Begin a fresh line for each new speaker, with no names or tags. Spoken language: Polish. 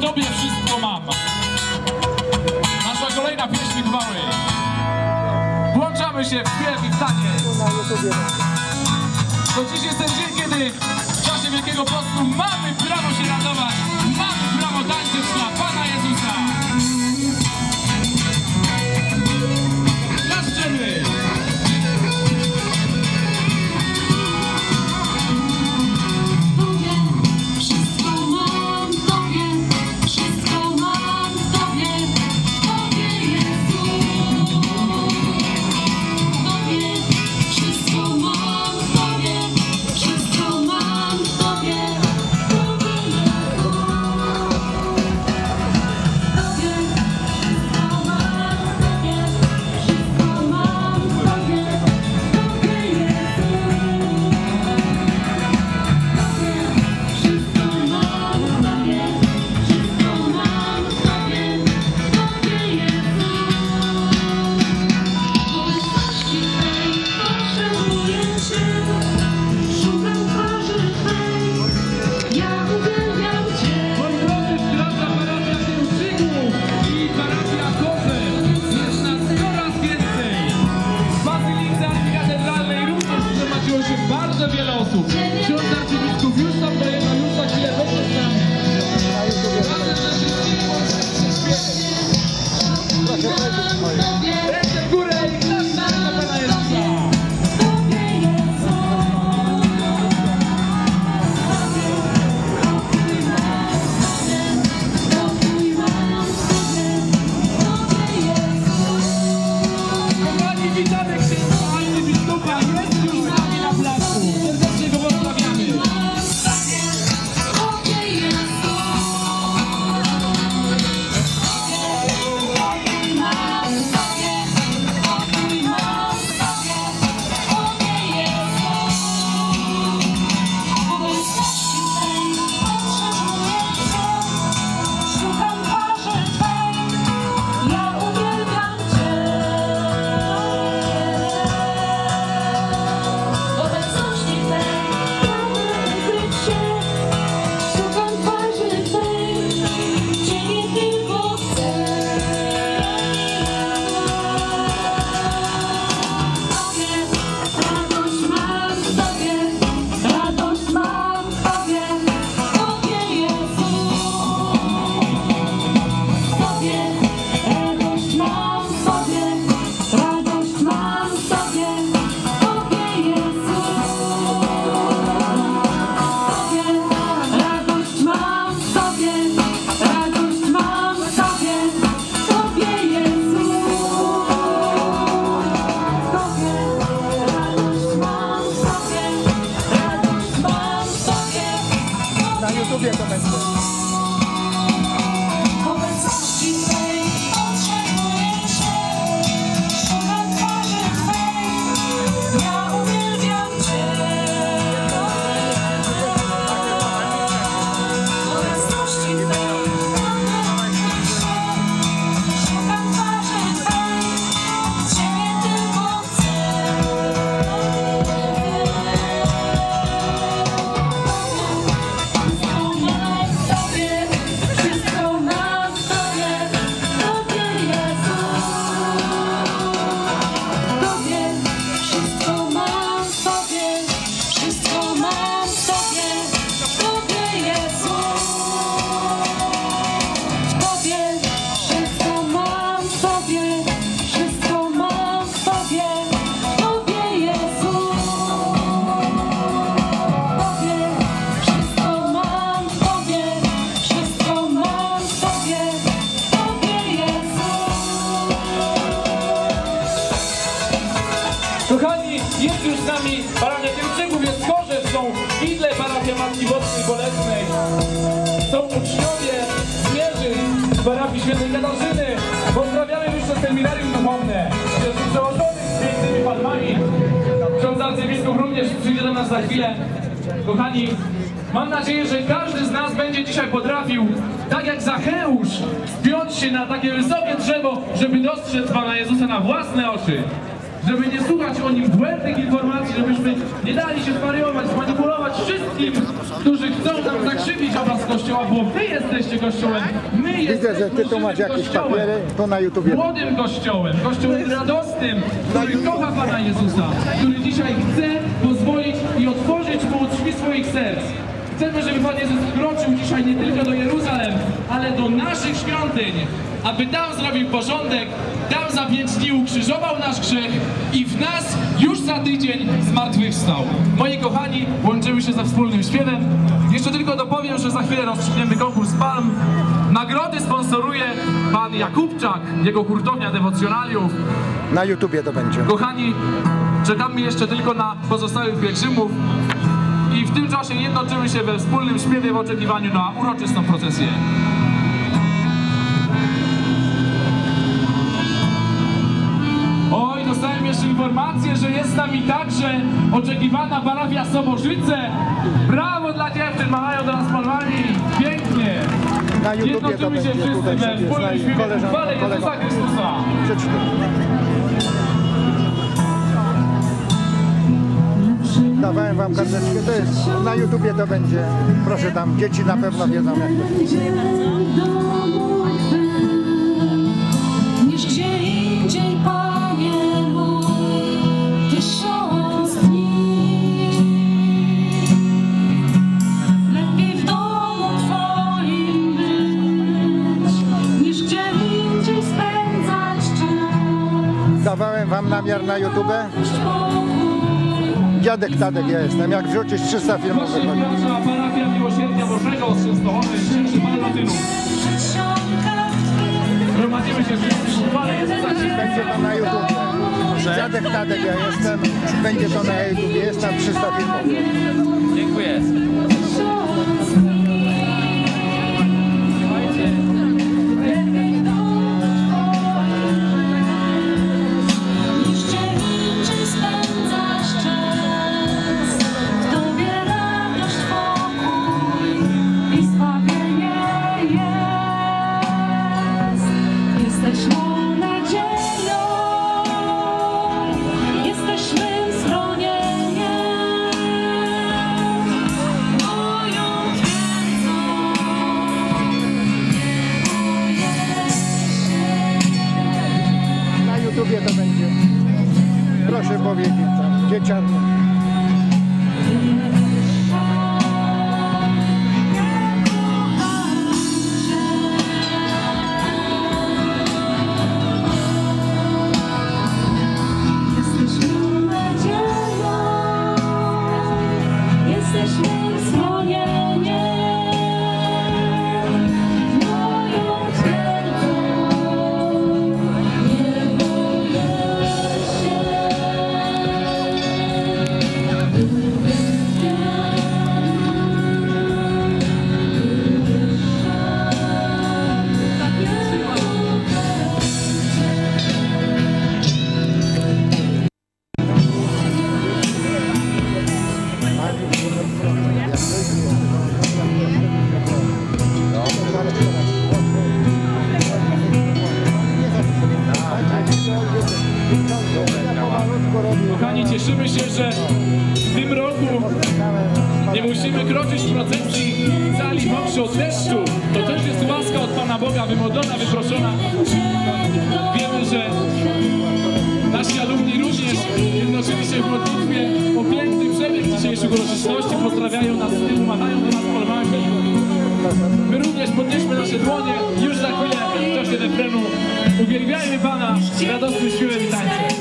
Tobie wszystko mam. Nasza kolejna pieśń chwały. Włączamy się w śpiew i w. To dziś jest ten dzień, kiedy w czasie Wielkiego Postu mamy prawo się radować. Jest już z nami parafia Kierczegów, jest Chorzew, są Idle, parafia Matki Bocznej Bolesnej. Są uczniowie z Mierzy, z parafii Świętej Katarzyny. Pozdrawiamy już to seminarium duchowne. Jest przełożonych z pięknymi palmami. Ksiądz arcybiskup również przyjdzie do nas za chwilę. Kochani, Mam nadzieję, że każdy z nas będzie dzisiaj potrafił, tak jak Zacheusz, wpiąć się na takie wysokie drzewo, żeby dostrzec Pana Jezusa na własne oczy
żeby nie słuchać o nim błędnych informacji, żebyśmy nie dali się zwariować, zmanipulować wszystkim, którzy chcą nam zakrzywić obraz Kościoła, bo wy jesteście Kościołem, my
Widzę,
jesteśmy
że ty tu masz jakieś
Kościołem.
papiery, to na YouTubie.
Młodym Kościołem, Kościołem radosnym, który kocha Pana Jezusa, który dzisiaj chce pozwolić i otworzyć Mu drzwi swoich serc. Chcemy, żeby Pan Jezus wkroczył dzisiaj nie tylko do Jeruzalem, ale do naszych świątyń, aby tam zrobił porządek, tam za pięć dni ukrzyżował nasz grzech i w nas już za tydzień zmartwychwstał. Moi kochani, łączymy się ze wspólnym śpiewem. Jeszcze tylko dopowiem, że za chwilę rozstrzygniemy konkurs palm. Nagrody sponsoruje pan Jakubczak, jego hurtownia dewocjonaliów.
Na YouTubie to będzie.
Kochani, czekamy jeszcze tylko na pozostałych pielgrzymów i w tym czasie jednoczymy się we wspólnym śpiewie w oczekiwaniu na uroczystą procesję. Informację, że jest z nami także oczekiwana parafia Soborzyce. Brawo dla dziewczyn, machają do nas palmami. Pięknie.
Na
Jednoczymy się
będzie.
wszyscy we wspólnym śpiewie
koleżanka,
chwale Jezusa. Chrystusa.
Dawałem wam karteczkę, to jest na YouTubie to będzie. Proszę tam, dzieci na pewno wiedzą jak to. Na YouTube. Dziadek Tadek ja jestem. Jak wrzucisz 300 filmów wychodzi.
Piotra, parafia Miłosierdzia Bożego z Częstochowy, Gromadzimy się wszyscy.
Będzie to na YouTubie. Dziadek Tadek ja jestem. Będzie to na YouTubie. Jest tam 300 filmów. Proszę powiedzieć
musimy kroczyć w procesji cali mokrzy od deszczu. To też jest łaska od Pana Boga, wymodlona, wyproszona. Wiemy, że nasi alumni również jednoczyli się w modlitwie o piękny przebieg dzisiejszych uroczystości. Pozdrawiają nas z tyłu, machają do nas palmami. My również podnieśmy nasze dłonie już za chwilę w czasie refrenu. Uwielbiajmy Pana radosnym śpiewem i tańcem.